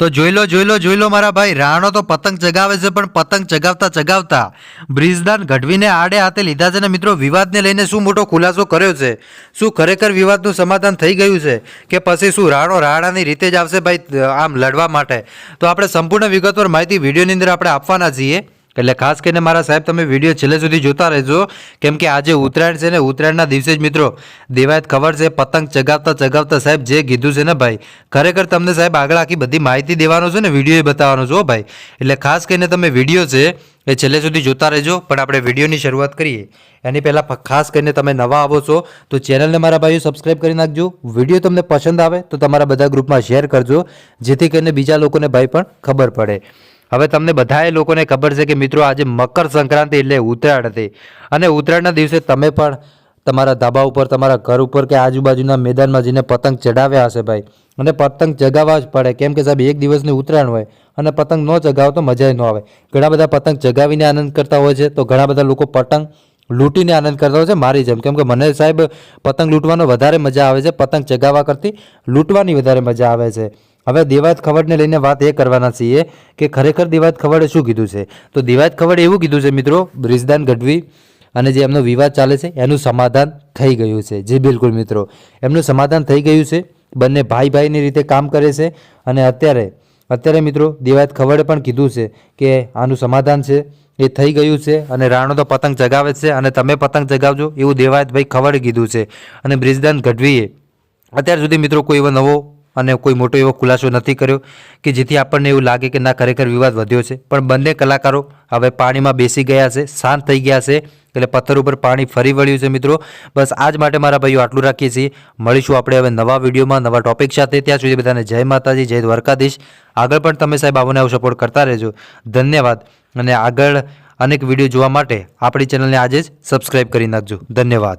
તો જોઈ લો જોઈ લો જોઈ લો મારા ભાઈ, રાણો તો પતંગ ચગાવે છે, પણ પતંગ ચગાવતા ચગાવતા બ્રિજદાન ગઢવીને આડે હાથે લીધા છે ને મિત્રો, વિવાદને લઈને શું મોટો ખુલાસો કર્યો છે? શું ખરેખર વિવાદનું સમાધાન થઈ ગયું છે કે પછી શું રાણો રાણાની રીતે જ આવશે ભાઈ આમ લડવા માટે? તો આપણે સંપૂર્ણ વિગતવાર માહિતી વિડીયોની અંદર આપણે આપવાના છીએ. એટલે ખાસ કરીને મારા સાહેબ, તમે વીડિયો છેલ્લે સુધી જોતા રહેજો. કેમ કે આજે ઉત્તરાયણ છે ને, ઉત્તરાયણના દિવસે જ મિત્રો, દેવાયત ખબર છે, પતંગ ચગાવતા ચગાવતા સાહેબ જે કીધું છે ને ભાઈ, ખરેખર તમને સાહેબ આગળ આખી બધી માહિતી દેવાનો છે ને વીડિયો બતાવવાનો છો ભાઈ. એટલે ખાસ કરીને તમે વીડિયો છે એ છેલ્લે સુધી જોતા રહેજો, પણ આપણે વિડીયોની શરૂઆત કરીએ. એની પહેલાં ખાસ કરીને તમે નવા આવો છો, તો ચેનલને મારા ભાઈઓ સબસ્ક્રાઈબ કરી નાખજો. વીડિયો તમને પસંદ આવે તો તમારા બધા ગ્રુપમાં શેર કરજો, જેથી કરીને બીજા લોકોને ભાઈ પણ ખબર પડે. હવે તમને બધાએ લોકોને ખબર છે કે મિત્રો આજે મકર સંક્રાંતિ એટલે ઉત્તરાયણ હતી. અને ઉત્તરાયણના દિવસે તમે પણ તમારા ધાબા ઉપર, તમારા ઘર ઉપર કે આજુબાજુના મેદાનમાં જઈને પતંગ ચડાવ્યા હશે ભાઈ. અને પતંગ ચગાવવા જ પડે. કેમ કે સાહેબ, એક દિવસની ઉત્તરાયણ હોય અને પતંગ ન ચગાવો તો મજા ન આવે. ઘણા બધા પતંગ ચગાવીને આનંદ કરતા હોય છે તો ઘણા બધા લોકો પતંગ લૂંટીને આનંદ કરતા હોય છે. મારી જેમ, કેમ કે મને સાહેબ, પતંગ લૂંટવાનો વધારે મજા આવે છે. પતંગ ચગાવવા કરતી લૂંટવાની વધારે મજા આવે છે. હવે દેવાત ખવડને લઈને વાત એ કરવાના છીએ કે ખરેખર દેવાત ખવડે શું કીધું છે? તો દેવાત ખવડે એવું કીધું છે મિત્રો, બ્રિજદાન ગઢવી અને જે એમનો વિવાદ ચાલે છે, એનું સમાધાન થઈ ગયું છે. જી બિલકુલ મિત્રો, એમનું સમાધાન થઈ ગયું છે. બંને ભાઈ ભાઈની રીતે કામ કરે છે અને અત્યારે અત્યારે મિત્રો દેવાત ખવડે પણ કીધું છે કે આનું સમાધાન છે, એ થઈ ગયું છે અને રાણો તો પતંગ ચગાવે છે અને તમે પતંગ ચગાવજો એવું દેવાયતભાઈ ખવડે કીધું છે. અને બ્રિજદાન ગઢવીએ અત્યાર સુધી મિત્રો કોઈ એવો નવો અને કોઈ મોટો એવો ખુલાસો નથી કર્યો કે જેથી આપણને એવું લાગે કે ના, ખરેખર વિવાદ વધ્યો છે. પણ બંને કલાકારો હવે પાણીમાં બેસી ગયા છે, શાંત થઈ ગયા છે, એટલે પથ્થર ઉપર પાણી ફરી વળ્યું છે મિત્રો. બસ આજ માટે મારા ભાઈઓ આટલું રાખીએ છીએ. મળીશું આપણે હવે નવા વિડીયોમાં, નવા ટોપિક સાથે. ત્યાં સુધી બધાને જય માતાજી, જય દ્વારકાધીશ. આગળ પણ તમે સાહેબ આવોને આવું સપોર્ટ કરતા રહેજો. ધન્યવાદ. અને આગળ અનેક વીડિયો જોવા માટે આપણી ચેનલને આજે જ સબસ્ક્રાઈબ કરી નાખજો. ધન્યવાદ.